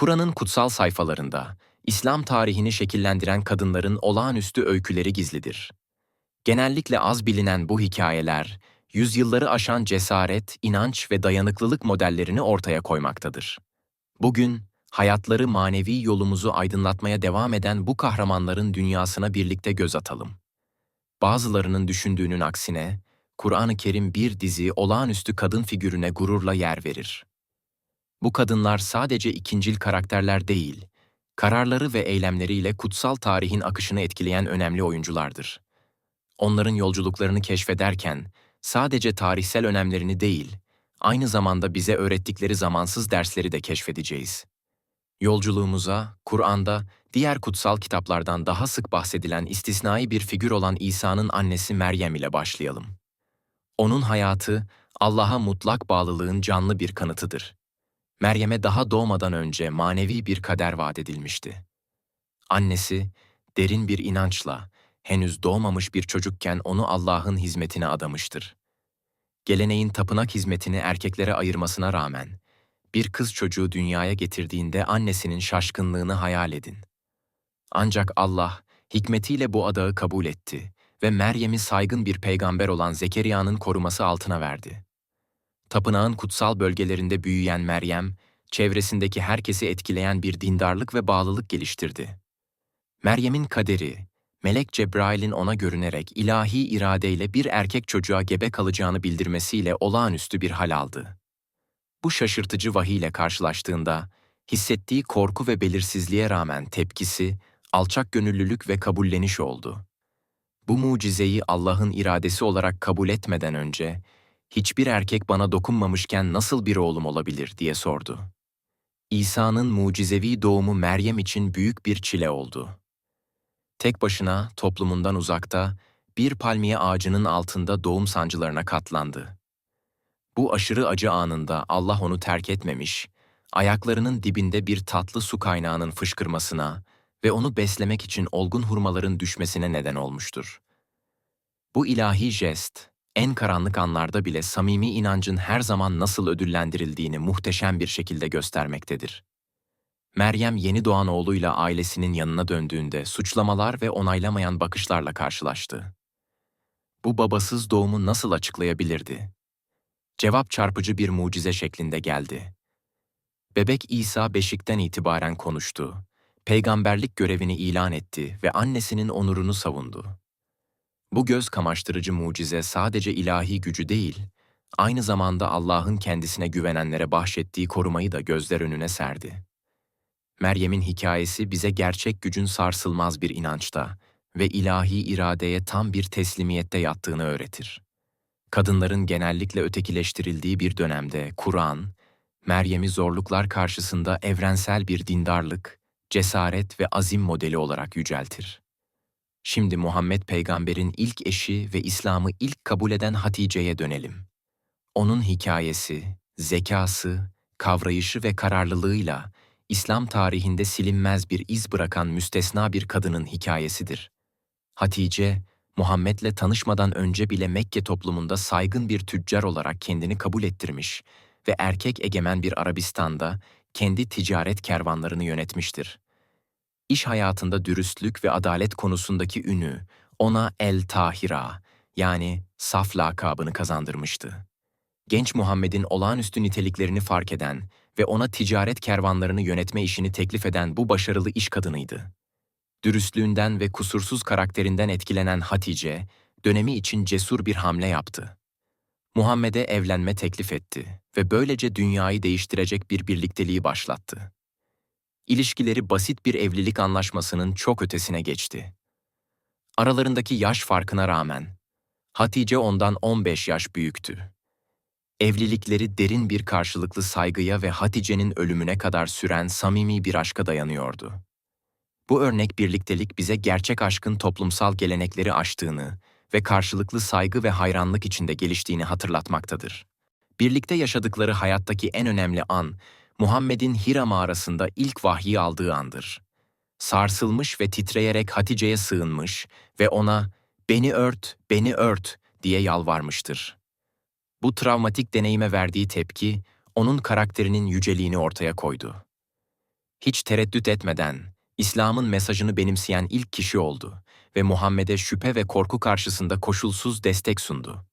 Kur'an'ın kutsal sayfalarında İslam tarihini şekillendiren kadınların olağanüstü öyküleri gizlidir. Genellikle az bilinen bu hikayeler, yüzyılları aşan cesaret, inanç ve dayanıklılık modellerini ortaya koymaktadır. Bugün, hayatları manevi yolumuzu aydınlatmaya devam eden bu kahramanların dünyasına birlikte göz atalım. Bazılarının düşündüğünün aksine, Kur'an-ı Kerim bir dizi olağanüstü kadın figürüne gururla yer verir. Bu kadınlar sadece ikincil karakterler değil, kararları ve eylemleriyle kutsal tarihin akışını etkileyen önemli oyunculardır. Onların yolculuklarını keşfederken sadece tarihsel önemlerini değil, aynı zamanda bize öğrettikleri zamansız dersleri de keşfedeceğiz. Yolculuğumuza, Kur'an'da diğer kutsal kitaplardan daha sık bahsedilen istisnai bir figür olan İsa'nın annesi Meryem ile başlayalım. Onun hayatı, Allah'a mutlak bağlılığın canlı bir kanıtıdır. Meryem'e daha doğmadan önce manevi bir kader vaat edilmişti. Annesi, derin bir inançla, henüz doğmamış bir çocukken onu Allah'ın hizmetine adamıştır. Geleneğin tapınak hizmetini erkeklere ayırmasına rağmen, bir kız çocuğu dünyaya getirdiğinde annesinin şaşkınlığını hayal edin. Ancak Allah, hikmetiyle bu adağı kabul etti ve Meryem'i saygın bir peygamber olan Zekeriya'nın koruması altına verdi. Tapınağın kutsal bölgelerinde büyüyen Meryem, çevresindeki herkesi etkileyen bir dindarlık ve bağlılık geliştirdi. Meryem'in kaderi, Melek Cebrail'in ona görünerek ilahi iradeyle bir erkek çocuğa gebe kalacağını bildirmesiyle olağanüstü bir hal aldı. Bu şaşırtıcı vahiyle karşılaştığında, hissettiği korku ve belirsizliğe rağmen tepkisi, alçak gönüllülük ve kabulleniş oldu. Bu mucizeyi Allah'ın iradesi olarak kabul etmeden önce, hiçbir erkek bana dokunmamışken nasıl bir oğlum olabilir diye sordu. İsa'nın mucizevi doğumu Meryem için büyük bir çile oldu. Tek başına, toplumundan uzakta, bir palmiye ağacının altında doğum sancılarına katlandı. Bu aşırı acı anında Allah onu terk etmemiş, ayaklarının dibinde bir tatlı su kaynağının fışkırmasına ve onu beslemek için olgun hurmaların düşmesine neden olmuştur. Bu ilahi jest, en karanlık anlarda bile samimi inancın her zaman nasıl ödüllendirildiğini muhteşem bir şekilde göstermektedir. Meryem yeni doğan oğluyla ailesinin yanına döndüğünde suçlamalar ve onaylamayan bakışlarla karşılaştı. Bu babasız doğumu nasıl açıklayabilirdi? Cevap çarpıcı bir mucize şeklinde geldi. Bebek İsa beşikten itibaren konuştu, peygamberlik görevini ilan etti ve annesinin onurunu savundu. Bu göz kamaştırıcı mucize sadece ilahi gücü değil, aynı zamanda Allah'ın kendisine güvenenlere bahşettiği korumayı da gözler önüne serdi. Meryem'in hikayesi bize gerçek gücün sarsılmaz bir inançta ve ilahi iradeye tam bir teslimiyette yattığını öğretir. Kadınların genellikle ötekileştirildiği bir dönemde Kur'an, Meryem'i zorluklar karşısında evrensel bir dindarlık, cesaret ve azim modeli olarak yüceltir. Şimdi Muhammed peygamberin ilk eşi ve İslam'ı ilk kabul eden Hatice'ye dönelim. Onun hikayesi, zekası, kavrayışı ve kararlılığıyla İslam tarihinde silinmez bir iz bırakan müstesna bir kadının hikayesidir. Hatice, Muhammed'le tanışmadan önce bile Mekke toplumunda saygın bir tüccar olarak kendini kabul ettirmiş ve erkek egemen bir Arabistan'da kendi ticaret kervanlarını yönetmiştir. İş hayatında dürüstlük ve adalet konusundaki ünü ona El Tahira yani saf lakabını kazandırmıştı. Genç Muhammed'in olağanüstü niteliklerini fark eden ve ona ticaret kervanlarını yönetme işini teklif eden bu başarılı iş kadınıydı. Dürüstlüğünden ve kusursuz karakterinden etkilenen Hatice, dönemi için cesur bir hamle yaptı. Muhammed'e evlenme teklif etti ve böylece dünyayı değiştirecek bir birlikteliği başlattı. İlişkileri basit bir evlilik anlaşmasının çok ötesine geçti. Aralarındaki yaş farkına rağmen Hatice ondan 15 yaş büyüktü. Evlilikleri derin bir karşılıklı saygıya ve Hatice'nin ölümüne kadar süren samimi bir aşka dayanıyordu. Bu örnek birliktelik bize gerçek aşkın toplumsal gelenekleri aştığını ve karşılıklı saygı ve hayranlık içinde geliştiğini hatırlatmaktadır. Birlikte yaşadıkları hayattaki en önemli an, Muhammed'in Hira mağarasında ilk vahyi aldığı andır. Sarsılmış ve titreyerek Hatice'ye sığınmış ve ona ''Beni ört, beni ört'' diye yalvarmıştır. Bu travmatik deneyime verdiği tepki, onun karakterinin yüceliğini ortaya koydu. Hiç tereddüt etmeden İslam'ın mesajını benimseyen ilk kişi oldu ve Muhammed'e şüphe ve korku karşısında koşulsuz destek sundu.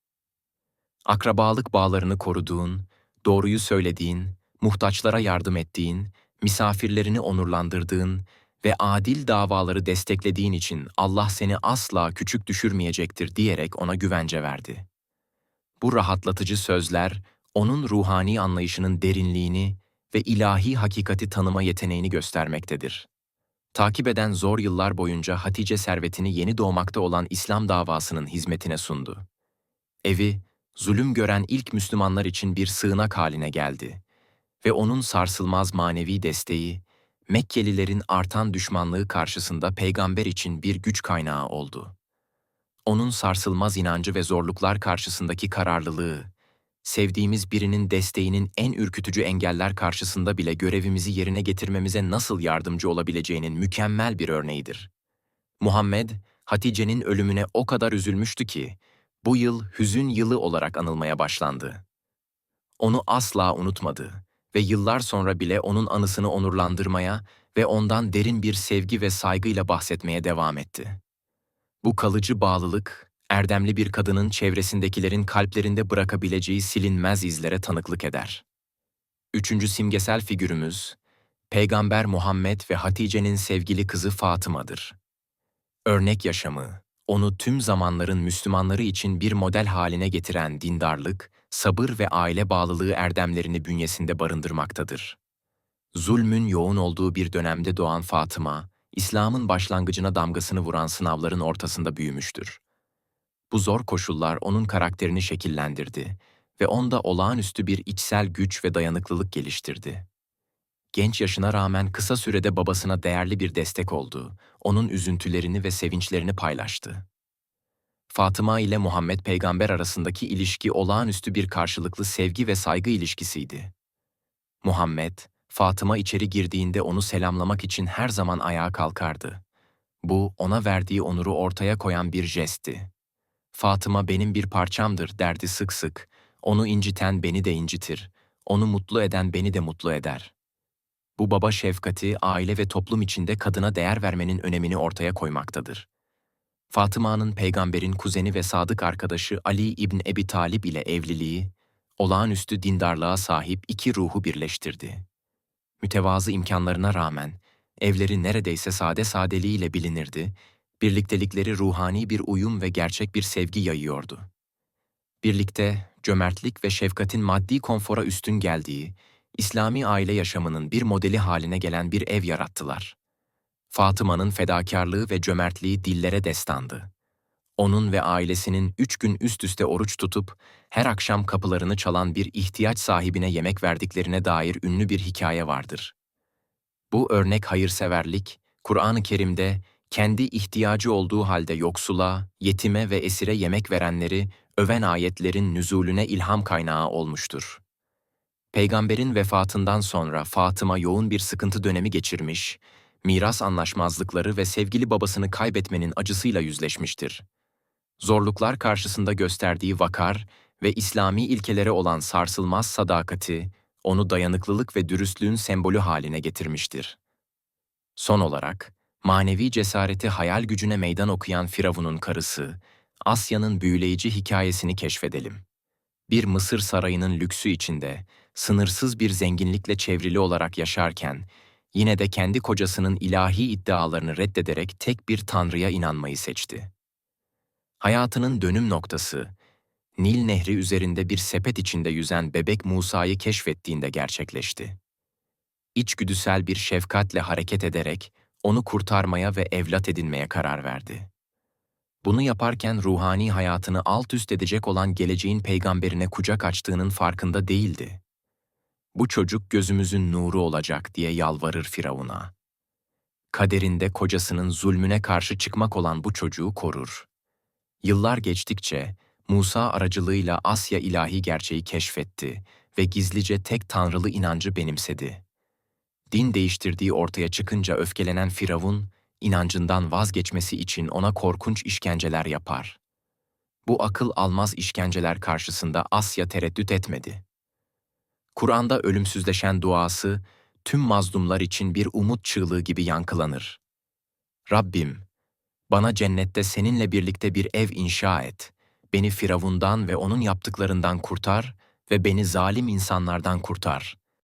Akrabalık bağlarını koruduğun, doğruyu söylediğin, muhtaçlara yardım ettiğin, misafirlerini onurlandırdığın ve adil davaları desteklediğin için Allah seni asla küçük düşürmeyecektir diyerek ona güvence verdi. Bu rahatlatıcı sözler, onun ruhani anlayışının derinliğini ve ilahi hakikati tanıma yeteneğini göstermektedir. Takip eden zor yıllar boyunca Hatice servetini yeni doğmakta olan İslam davasının hizmetine sundu. Evi, zulüm gören ilk Müslümanlar için bir sığınak haline geldi ve onun sarsılmaz manevi desteği, Mekkelilerin artan düşmanlığı karşısında peygamber için bir güç kaynağı oldu. Onun sarsılmaz inancı ve zorluklar karşısındaki kararlılığı, sevdiğimiz birinin desteğinin en ürkütücü engeller karşısında bile görevimizi yerine getirmemize nasıl yardımcı olabileceğinin mükemmel bir örneğidir. Muhammed, Hatice'nin ölümüne o kadar üzülmüştü ki, bu yıl hüzün yılı olarak anılmaya başlandı. Onu asla unutmadı ve yıllar sonra bile onun anısını onurlandırmaya ve ondan derin bir sevgi ve saygıyla bahsetmeye devam etti. Bu kalıcı bağlılık, erdemli bir kadının çevresindekilerin kalplerinde bırakabileceği silinmez izlere tanıklık eder. Üçüncü simgesel figürümüz, Peygamber Muhammed ve Hatice'nin sevgili kızı Fatıma'dır. Örnek yaşamı, onu tüm zamanların Müslümanları için bir model haline getiren dindarlık, sabır ve aile bağlılığı erdemlerini bünyesinde barındırmaktadır. Zulmün yoğun olduğu bir dönemde doğan Fatıma, İslam'ın başlangıcına damgasını vuran sınavların ortasında büyümüştür. Bu zor koşullar onun karakterini şekillendirdi ve onda olağanüstü bir içsel güç ve dayanıklılık geliştirdi. Genç yaşına rağmen kısa sürede babasına değerli bir destek oldu, onun üzüntülerini ve sevinçlerini paylaştı. Fatıma ile Muhammed peygamber arasındaki ilişki olağanüstü bir karşılıklı sevgi ve saygı ilişkisiydi. Muhammed, Fatıma içeri girdiğinde onu selamlamak için her zaman ayağa kalkardı. Bu, ona verdiği onuru ortaya koyan bir jestti. Fatıma benim bir parçamdır derdi sık sık, onu inciten beni de incitir, onu mutlu eden beni de mutlu eder. Bu baba şefkati, aile ve toplum içinde kadına değer vermenin önemini ortaya koymaktadır. Fatıma'nın peygamberin kuzeni ve sadık arkadaşı Ali İbn Ebi Talib ile evliliği, olağanüstü dindarlığa sahip iki ruhu birleştirdi. Mütevazı imkanlarına rağmen, evleri neredeyse sade sadeliğiyle bilinirdi, birliktelikleri ruhani bir uyum ve gerçek bir sevgi yayıyordu. Birlikte, cömertlik ve şefkatin maddi konfora üstün geldiği, İslami aile yaşamının bir modeli haline gelen bir ev yarattılar. Fatıma'nın fedakarlığı ve cömertliği dillere destandı. Onun ve ailesinin üç gün üst üste oruç tutup, her akşam kapılarını çalan bir ihtiyaç sahibine yemek verdiklerine dair ünlü bir hikaye vardır. Bu örnek hayırseverlik, Kur'an-ı Kerim'de kendi ihtiyacı olduğu halde yoksula, yetime ve esire yemek verenleri öven ayetlerin nüzulüne ilham kaynağı olmuştur. Peygamberin vefatından sonra Fatıma yoğun bir sıkıntı dönemi geçirmiş, miras anlaşmazlıkları ve sevgili babasını kaybetmenin acısıyla yüzleşmiştir. Zorluklar karşısında gösterdiği vakar ve İslami ilkelere olan sarsılmaz sadakati, onu dayanıklılık ve dürüstlüğün sembolü haline getirmiştir. Son olarak, manevi cesareti hayal gücüne meydan okuyan Firavun'un karısı, Asya'nın büyüleyici hikayesini keşfedelim. Bir Mısır sarayının lüksü içinde, sınırsız bir zenginlikle çevrili olarak yaşarken, yine de kendi kocasının ilahi iddialarını reddederek tek bir tanrıya inanmayı seçti. Hayatının dönüm noktası, Nil Nehri üzerinde bir sepet içinde yüzen bebek Musa'yı keşfettiğinde gerçekleşti. İçgüdüsel bir şefkatle hareket ederek onu kurtarmaya ve evlat edinmeye karar verdi. Bunu yaparken ruhani hayatını alt üst edecek olan geleceğin peygamberine kucak açtığının farkında değildi. Bu çocuk gözümüzün nuru olacak diye yalvarır Firavun'a. Kaderinde kocasının zulmüne karşı çıkmak olan bu çocuğu korur. Yıllar geçtikçe Musa aracılığıyla Asya ilahi gerçeği keşfetti ve gizlice tek tanrılı inancı benimsedi. Din değiştirdiği ortaya çıkınca öfkelenen Firavun, inancından vazgeçmesi için ona korkunç işkenceler yapar. Bu akıl almaz işkenceler karşısında Asya tereddüt etmedi. Kur'an'da ölümsüzleşen duası, tüm mazlumlar için bir umut çığlığı gibi yankılanır. Rabbim, bana cennette seninle birlikte bir ev inşa et. Beni Firavundan ve onun yaptıklarından kurtar ve beni zalim insanlardan kurtar.